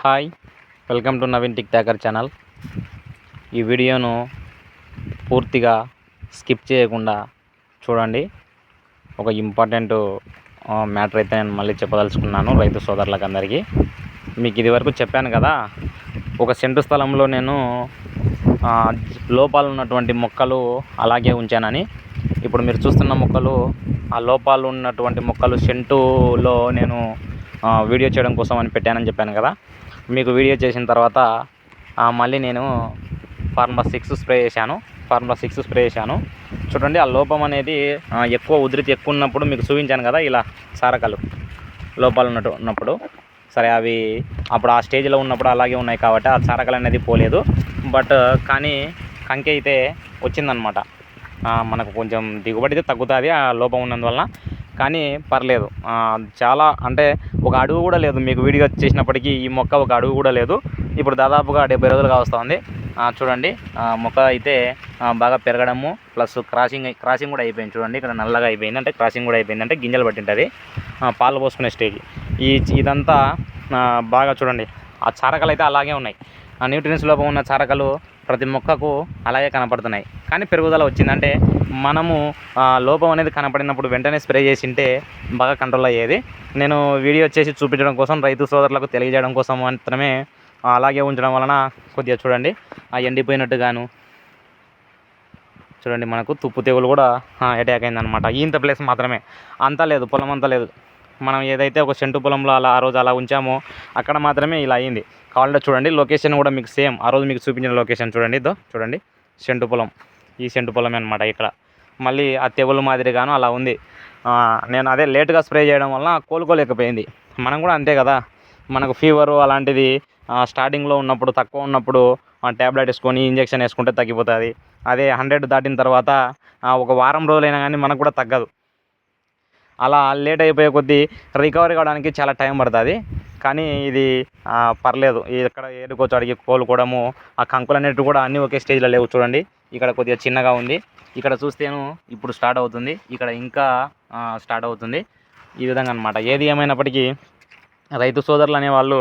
Hi welcome to Naveen tick talker channel. ఈ వీడియోను పూర్తిగా స్కిప్ చేయకుండా చూడండి. ఒక ఇంపార్టెంట్ మ్యాటర్ అయితే నేను మళ్ళీ చెప్పదలుచుకున్నాను రైతు సోదరులకు అందరికీ మీకు ఇదివరకు చెప్పాను కదా ఒక సెంటు స్థలంలో నేను లోపాలు ఉన్నటువంటి మొక్కలు అలాగే ఉంచానని. ఇప్పుడు మీరు చూస్తున్న మొక్కలు ఆ లోపాలు ఉన్నటువంటి మొక్కలు సెంటులో నేను వీడియో చేయడం కోసం అని పెట్టానని చెప్పాను కదా. మీకు వీడియో చేసిన తర్వాత మళ్ళీ నేను ఫార్ములా సిక్స్ స్ప్రే చేశాను. ఫార్ములా సిక్స్ స్ప్రే చేశాను. చూడండి ఆ లోపం అనేది ఎక్కువ ఉధృతి ఎక్కువ ఉన్నప్పుడు మీకు చూపించాను కదా ఇలా సారకలు లోపాలు ఉన్నట్టు ఉన్నప్పుడు. సరే అవి అప్పుడు ఆ స్టేజ్లో ఉన్నప్పుడు అలాగే ఉన్నాయి కాబట్టి ఆ చారకలు అనేది పోలేదు. బట్ కానీ కంకి అయితే వచ్చిందనమాట మనకు కొంచెం దిగుబడి అయితే తగ్గుతుంది ఆ లోపం ఉన్నందువలన. కానీ పర్లేదు. చాలా అంటే ఒక అడుగు కూడా లేదు. మీకు వీడియో చేసినప్పటికీ ఈ మొక్క ఒక అడుగు కూడా లేదు. ఇప్పుడు దాదాపుగా డెబ్బై రోజులుగా వస్తుంది చూడండి. మొక్క అయితే బాగా పెరగడము ప్లస్ క్రాసింగ్ క్రాసింగ్ కూడా అయిపోయింది చూడండి. ఇక్కడ నల్లగా అయిపోయింది. అంటే క్రాసింగ్ కూడా అయిపోయింది. అంటే గింజలు పట్టింటుంది. పాలు పోసుకునే స్టేజ్. ఈ ఇదంతా బాగా చూడండి. ఆ చారకలు అయితే అలాగే ఉన్నాయి. న్యూట్రియన్స్ లోపం ఉన్న చారకలు ప్రతి మొక్కకు అలాగే కనపడుతున్నాయి. కానీ పెరుగుదల వచ్చిందంటే మనము లోపం అనేది కనపడినప్పుడు వెంటనే స్ప్రే చేసింటే బాగా కంట్రోల్ అయ్యేది. నేను వీడియో చేసి చూపించడం కోసం రైతు సోదరులకు తెలియజేయడం కోసం మాత్రమే అలాగే ఉంచడం వలన కొద్దిగా చూడండి. ఆ ఎండిపోయినట్టుగాను చూడండి మనకు తుప్పు తెగులు కూడా అటాక్ అయిందనమాట ఇంత ప్లేస్ మాత్రమే. అంతా లేదు పొలం అంతా లేదు. మనం ఏదైతే ఒక సెంటు పొలంలో అలా ఆ రోజు అలా ఉంచామో అక్కడ మాత్రమే ఇలా అయింది. కావాలంటే చూడండి లొకేషన్ కూడా మీకు సేమ్ ఆ రోజు మీకు చూపించిన లొకేషన్ చూడండి ఇదో చూడండి. సెంటు పొలం. ఈ సెంటు పొలమే అనమాట ఇక్కడ. మళ్ళీ ఆ తెగులు మాదిరిగాను అలా ఉంది. నేను అదే లేటుగా స్ప్రే చేయడం వల్ల కోలుకోలేకపోయింది. మనం కూడా అంతే కదా. మనకు ఫీవరు అలాంటిది స్టార్టింగ్లో ఉన్నప్పుడు తక్కువ ఉన్నప్పుడు ట్యాబ్లెట్ వేసుకొని ఇంజెక్షన్ వేసుకుంటే తగ్గిపోతుంది. అదే హండ్రెడ్ దాటిన తర్వాత ఒక వారం రోజులైనా కానీ మనకు కూడా తగ్గదు. అలా లేట్ అయిపోయే కొద్దీ రికవరీ కావడానికి చాలా టైం పడుతుంది. కానీ ఇది పర్లేదు. ఇక్కడ ఏరుకోవచ్చు అడిగి కోలుకోవడము ఆ కంకులు అనేటివి కూడా అన్నీ ఒకే స్టేజ్లో లేవు చూడండి. ఇక్కడ కొద్దిగా చిన్నగా ఉంది. ఇక్కడ చూస్తేను ఇప్పుడు స్టార్ట్ అవుతుంది. ఇక్కడ ఇంకా స్టార్ట్ అవుతుంది. ఈ విధంగా అనమాట ఏది ఏమైనప్పటికీ రైతు సోదరులు అనేవాళ్ళు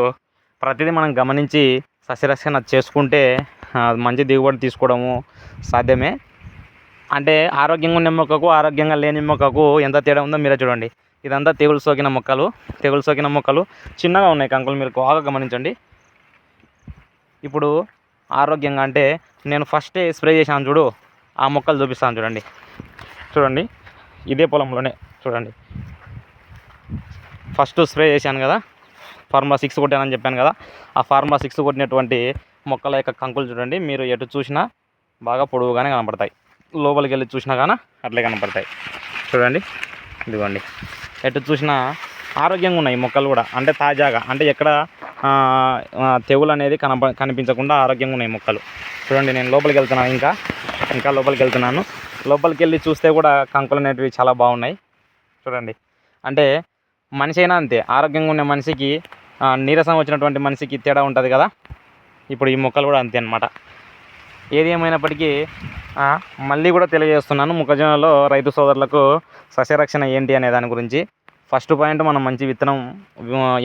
ప్రతిదీ మనం గమనించి సస్యరక్షణ చేసుకుంటే మంచి దిగుబడి తీసుకోవడము సాధ్యమే. అంటే ఆరోగ్యంగా ఉన్న మొక్కకు ఆరోగ్యంగా లేని మొక్కకు ఎంత తేడా ఉందో మీరే చూడండి. ఇదంతా తెగులు సోకిన మొక్కలు తెగులు సోకిన మొక్కలు. చిన్నగా ఉన్నాయి కంకులు మీరు బాగా గమనించండి. ఇప్పుడు ఆరోగ్యంగా అంటే నేను ఫస్టే స్ప్రే చేశాను చూడు ఆ మొక్కలు చూపిస్తాను చూడండి. చూడండి ఇదే పొలంలోనే చూడండి. ఫస్ట్ స్ప్రే చేశాను కదా ఫార్మా సిక్స్ కొట్టానని చెప్పాను కదా ఆ ఫార్మా సిక్స్ కొట్టినటువంటి మొక్కల యొక్క కంకులు చూడండి. మీరు ఎటు చూసినా బాగా పొడవుగానే కనపడతాయి. లోపలికి వెళ్ళి చూసినా కానీ అట్లే కనపడతాయి. చూడండి. ఇదిగోండి. ఎటు చూసినా ఆరోగ్యంగా ఉన్నాయి మొక్కలు కూడా. అంటే తాజాగా. అంటే ఎక్కడ తెగులు అనేది కనప కనిపించకుండా ఆరోగ్యంగా ఉన్నాయి మొక్కలు. చూడండి నేను లోపలికి వెళ్తున్నాను ఇంకా. ఇంకా లోపలికి వెళ్తున్నాను లోపలికి వెళ్ళి చూస్తే కూడా కంకులు అనేటివి చాలా బాగున్నాయి. చూడండి. అంటే మనిషి అయినా అంతే. ఆరోగ్యంగా ఉన్న మనిషికి నీరసం వచ్చినటువంటి మనిషికి తేడా ఉంటుంది కదా? ఇప్పుడు ఈ మొక్కలు కూడా అంతే అనమాట ఏది ఏమైనప్పటికీ మళ్ళీ కూడా తెలియజేస్తున్నాను మొక్కజొన్నలో రైతు సోదరులకు సస్యరక్షణ ఏంటి అనే దాని గురించి. ఫస్ట్ పాయింట్ మనం మంచి విత్తనం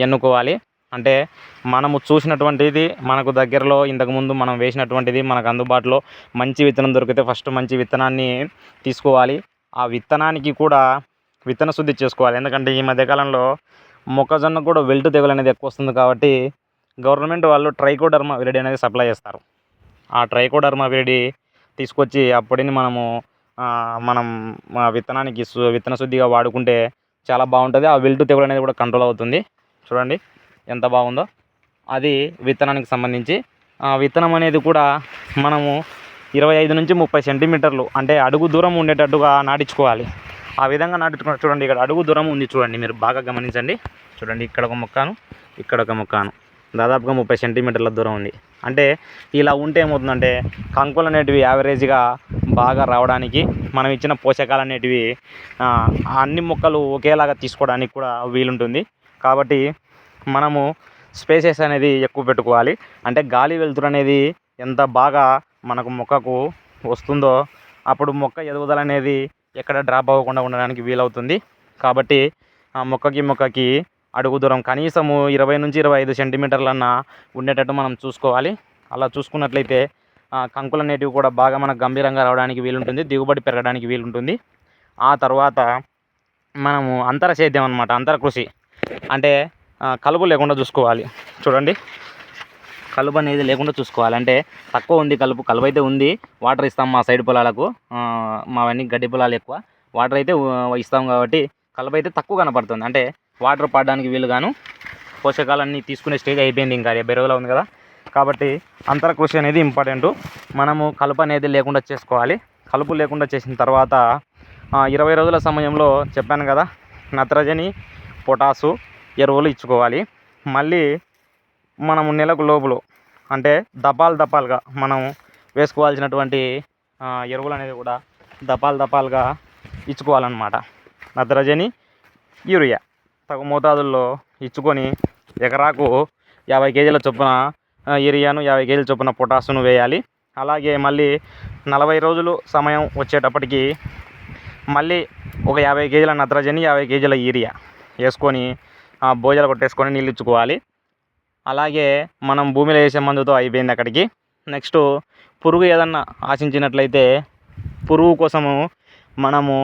ఎన్నుకోవాలి. అంటే మనము చూసినటువంటిది మనకు దగ్గరలో ఇంతకుముందు మనం వేసినటువంటిది మనకు అందుబాటులో మంచి విత్తనం దొరికితే ఫస్ట్ మంచి విత్తనాన్ని తీసుకోవాలి. ఆ విత్తనానికి కూడా విత్తన శుద్ధి చేసుకోవాలి. ఎందుకంటే ఈ మధ్యకాలంలో మొక్కజొన్న కూడా వెల్టు తెగులు అనేది ఎక్కువ వస్తుంది కాబట్టి గవర్నమెంట్ వాళ్ళు ట్రైకోడర్మా విరిడి అనేది సప్లై చేస్తారు. ఆ ట్రైకోడర్మా విరిడి తీసుకొచ్చి ఆ పొడిని మనము మనం విత్తనానికి సు- విత్తన శుద్ధిగా వాడుకుంటే చాలా బాగుంటుంది. ఆ విల్టు తెగులు అనేది కూడా కంట్రోల్ అవుతుంది. చూడండి ఎంత బాగుందో. అది విత్తనానికి సంబంధించి. ఆ విత్తనం అనేది కూడా మనము ఇరవై ఐదు నుంచి ముప్పై సెంటీమీటర్లు అంటే అడుగు దూరం ఉండేటట్టుగా నాటించుకోవాలి. ఆ విధంగా నాటించుకున్న చూడండి ఇక్కడ అడుగు దూరం ఉంది చూడండి మీరు బాగా గమనించండి. చూడండి ఇక్కడ ఒక మొక్కను ఇక్కడ ఒక మొక్కను. దాదాపుగా ముప్పై సెంటీమీటర్ల దూరం ఉంది. అంటే ఇలా ఉంటే ఏమవుతుందంటే కంకులు అనేటివి యావరేజ్గా బాగా రావడానికి మనం ఇచ్చిన పోషకాలు అనేటివి అన్ని మొక్కలు ఒకేలాగా తీసుకోవడానికి కూడా వీలుంటుంది. కాబట్టి మనము స్పేసెస్ అనేది ఎక్కువ పెట్టుకోవాలి. అంటే గాలి వెలుతురు అనేది ఎంత బాగా మనకు మొక్కకు వస్తుందో అప్పుడు మొక్క ఎదుగుదల అనేది ఎక్కడ డ్రాప్ అవ్వకుండా ఉండడానికి వీలవుతుంది. కాబట్టి ఆ మొక్కకి మొక్కకి అడుగు దూరం కనీసము ఇరవై నుంచి ఇరవై ఐదు సెంటీమీటర్లన్నా ఉండేటట్టు మనం చూసుకోవాలి. అలా చూసుకున్నట్లయితే కంకులు అనేటివి కూడా బాగా మనకు గంభీరంగా రావడానికి వీలుంటుంది దిగుబడి పెరగడానికి వీలుంటుంది. ఆ తర్వాత మనము అంతర సేద్యం అనమాట అంతర కృషి అంటే కలుపు లేకుండా చూసుకోవాలి. చూడండి. కలుపు అనేది లేకుండా చూసుకోవాలి. అంటే తక్కువ ఉంది కలుపు కలుపు అయితే ఉంది వాటర్ ఇస్తాం మా సైడ్ పొలాలకు. మావన్నీ గడ్డి పొలాలు ఎక్కువ వాటర్ అయితే ఇస్తాం కాబట్టి కలుపు అయితే తక్కువ కనపడుతుంది. అంటే వాటర్ పడడానికి వీలుగాను పోషకాలన్నీ తీసుకునే స్టేజ్ అయిపోయింది ఇంకా. బెరువులో ఉంది కదా. కాబట్టి అంతర కృషి అనేది ఇంపార్టెంట్. మనము కలుపు అనేది లేకుండా చేసుకోవాలి. కలుపు లేకుండా చేసిన తర్వాత ఇరవై రోజుల సమయంలో చెప్పాను కదా నత్రజని పొటాసు ఎరువులు ఇచ్చుకోవాలి. మళ్ళీ మనము నెలకు లోపులు అంటే దపాలు దపాలుగా మనం వేసుకోవాల్సినటువంటి ఎరువులు అనేది కూడా దపాలు దపాలుగా ఇచ్చుకోవాలన్నమాట. నత్రజని యూరియా. తగు మోతాదుల్లో ఇచ్చుకొని ఎకరాకు యాభై కేజీల చొప్పున ఆ, యూరియాను యాభై కేజీల చొప్పున పొటాసును వేయాలి. అలాగే మళ్ళీ నలభై రోజులు సమయం వచ్చేటప్పటికి మళ్ళీ ఒక యాభై కేజీల నత్రజని యాభై కేజీల యూరియా వేసుకొని భోజనాలు కొట్టేసుకొని నీళ్ళు ఇచ్చుకోవాలి. అలాగే మనం భూమిలో వేసే మందుతో అయిపోయింది అక్కడికి. నెక్స్ట్ పురుగు ఏదన్నా ఆశించినట్లయితే పురుగు కోసము మనము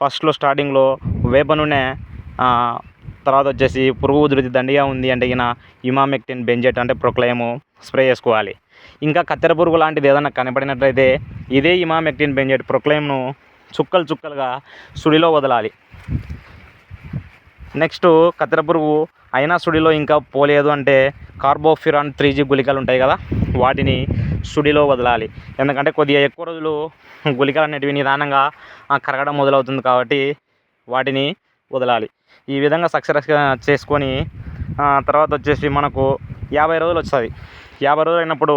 ఫస్ట్లో స్టార్టింగ్లో వేప నూనె తర్వాత వచ్చేసి పురుగు ఉధృతి దండిగా ఉంది అంటే ఈయన ఇమామెక్టిన్ బెంజెట్ అంటే ప్రొక్లైము స్ప్రే చేసుకోవాలి. ఇంకా కత్తెర పురుగు లాంటిది ఏదైనా కనపడినట్లయితే ఇదే ఇమామెక్టిన్ బెంజెట్ ప్రొక్లైమ్ను చుక్కలు చుక్కలుగా సుడిలో వదలాలి. నెక్స్ట్ కత్తెర పురుగు అయినా సుడిలో ఇంకా పోలేదు అంటే కార్బోఫిరాన్ త్రీ జీ గుళికలు ఉంటాయి కదా వాటిని సుడిలో వదలాలి. ఎందుకంటే కొద్దిగా ఎక్కువ రోజులు గుళికలు అనేటివి నిదానంగా కరగడం మొదలవుతుంది కాబట్టి వాటిని వదలాలి. ఈ విధంగా సక్సెస్ చేసుకొని తర్వాత వచ్చేసి మనకు యాభై రోజులు వస్తుంది. యాభై రోజులు అయినప్పుడు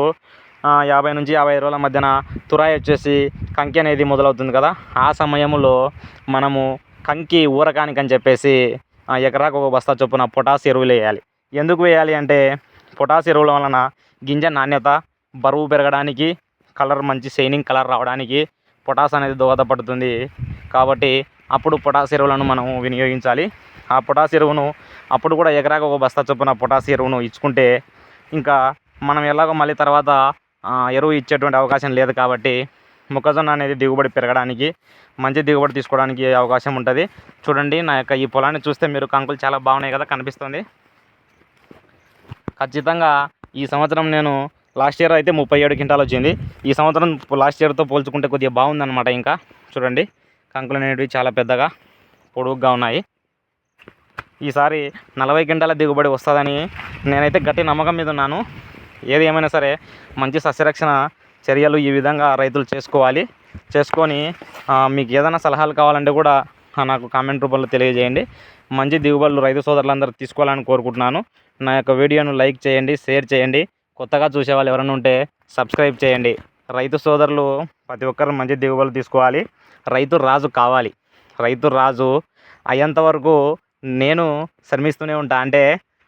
యాభై నుంచి యాభై రోజుల మధ్యన తురాయి వచ్చేసి కంకి అనేది మొదలవుతుంది కదా. ఆ సమయంలో మనము కంకి ఊరకానికి అని చెప్పేసి ఎకరాకు ఒక బస్తా చొప్పున పొటాస్ ఎరువులు వేయాలి. ఎందుకు వేయాలి అంటే పొటాస్ ఎరువుల వలన గింజ నాణ్యత బరువు పెరగడానికి కలర్ మంచి షైనింగ్ కలర్ రావడానికి పొటాస్ అనేది దోహదపడుతుంది. కాబట్టి అప్పుడు పొటాస్ ఎరువులను మనం వినియోగించాలి. ఆ పొటాస్ ఎరువును అప్పుడు కూడా ఎకరాకు ఒక బస్తా చొప్పున పొటాస్ ఎరువును ఇచ్చుకుంటే ఇంకా మనం ఎలాగో మళ్ళీ తర్వాత ఎరువు ఇచ్చేటువంటి అవకాశం లేదు కాబట్టి మొక్కజొన్న అనేది దిగుబడి పెరగడానికి మంచి దిగుబడి తీసుకోవడానికి అవకాశం ఉంటుంది. చూడండి నా యొక్క ఈ పొలాన్ని చూస్తే మీరు కంకులు చాలా బాగున్నాయి కదా కనిపిస్తుంది. ఖచ్చితంగా ఈ సంవత్సరం నేను లాస్ట్ ఇయర్ అయితే ముప్పై ఏడు క్వింటాలు వచ్చింది. ఈ సంవత్సరం లాస్ట్ ఇయర్తో పోల్చుకుంటే కొద్దిగా బాగుందన్నమాట ఇంకా. చూడండి. కంకులు అనేటివి చాలా పెద్దగా పొడుగుగా ఉన్నాయి. ఈసారి నలభై క్వింటాల దిగుబడి వస్తుందని నేనైతే గట్టి నమ్మకం మీద ఉన్నాను. ఏది ఏమైనా సరే మంచి సస్యరక్షణ చర్యలు ఈ విధంగా రైతులు చేసుకోవాలి. చేసుకొని మీకు ఏదైనా సలహాలు కావాలంటే కూడా నాకు కామెంట్ రూపంలో తెలియజేయండి. మంచి దిగుబడులు రైతు సోదరులందరూ తీసుకోవాలని కోరుకుంటున్నాను. నా యొక్క వీడియోను లైక్ చేయండి షేర్ చేయండి. కొత్తగా చూసే వాళ్ళు ఎవరైనా ఉంటే సబ్స్క్రైబ్ చేయండి. రైతు సోదరులు ప్రతి ఒక్కరు మంచి దిగుబడులు తీసుకోవాలి. రైతు రాజు కావాలి. రైతు రాజు అయ్యేంత వరకు నేను శ్రమిస్తూనే ఉంటా. అంటే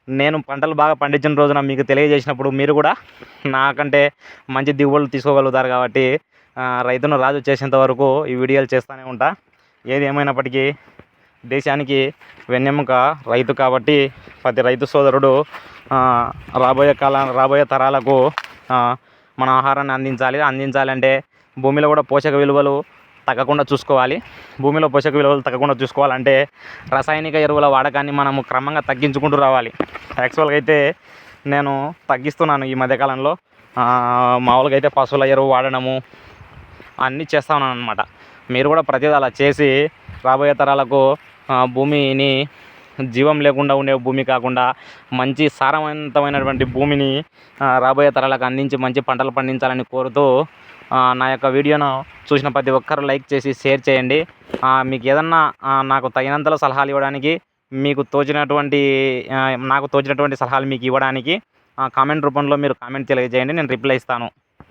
నేను పంటలు బాగా పండించిన రోజున మీకు తెలియజేసినప్పుడు మీరు కూడా నాకంటే మంచి దిగుబడులు తీసుకోగలుగుతారు కాబట్టి రైతును రాజు చేసేంత వరకు ఈ వీడియోలు చేస్తూనే ఉంటా. ఏది ఏమైనప్పటికీ దేశానికి వెన్నెముక రైతు కాబట్టి ప్రతి రైతు సోదరుడు రాబోయే కాలం రాబోయే తరాలకు మన ఆహారాన్ని అందించాలి. అందించాలంటే భూమిలో కూడా పోషక విలువలు తగ్గకుండా చూసుకోవాలి. భూమిలో పోషక విలువలు తగ్గకుండా చూసుకోవాలంటే రసాయనిక ఎరువుల వాడకాన్ని మనము క్రమంగా తగ్గించుకుంటూ రావాలి. యాక్చువల్గా అయితే నేను తగ్గిస్తున్నాను ఈ మధ్యకాలంలో. మామూలుగా అయితే పశువుల ఎరువు వాడడము అన్నీ చేస్తా ఉన్నాను అనమాట మీరు కూడా ప్రతిదీ అలా చేసి రాబోయే తరాలకు భూమిని జీవం లేకుండా ఉండే భూమి కాకుండా మంచి సారవంతమైనటువంటి భూమిని రాబోయే తరాలకు అందించి మంచి పంటలు పండించాలని కోరుతూ నా యొక్క వీడియోను చూసిన ప్రతి ఒక్కరు లైక్ చేసి షేర్ చేయండి. మీకు ఏదన్నా నాకు తగినంతలో సలహాలు ఇవ్వడానికి మీకు తోచినటువంటి నాకు తోచినటువంటి సలహాలు మీకు ఇవ్వడానికి కామెంట్ రూపంలో మీరు కామెంట్ తెలియజేయండి. నేను రిప్లై ఇస్తాను.